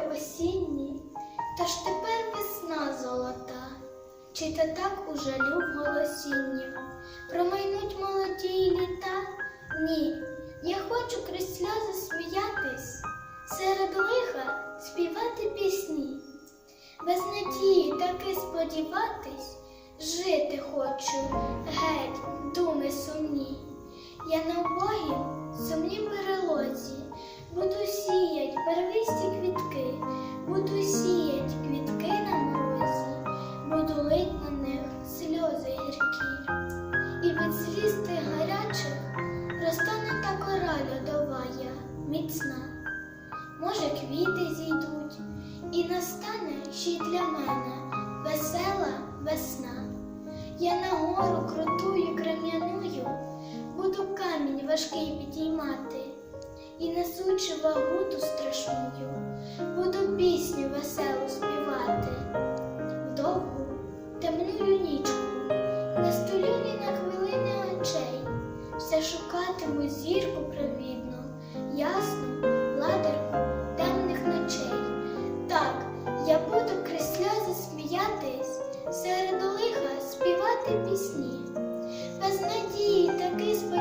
осінні, та ж тепер весна золота, чи та так у жалю в? Промайнуть молоді літа? Ні, я хочу крізь сльози сміятись, серед лиха співати пісні. Без надії таки сподіватись, жити хочу, геть, думи сумні. Я на убогім сумній перелозі, буду сіять первісті буду сіять квітки на морозі, буду лить на них сльози гіркі. І від сліз тих гарячих розтане та кора льодовая, міцна. Може, квіти зійдуть, і настане ще й для мене весела весна. Я на гору крутую крем'яною, буду камінь важкий підіймати, і несучи вагу ту страшную, буду пісню веселу співати. Довгу темную нічку, не столю ні на хвилини очей, все шукатиму зірку привідну, ясну ладерку темних ночей. Так, я буду крізь сльози сміятись, серед лиха співати пісні. Без надії таки сподіватись,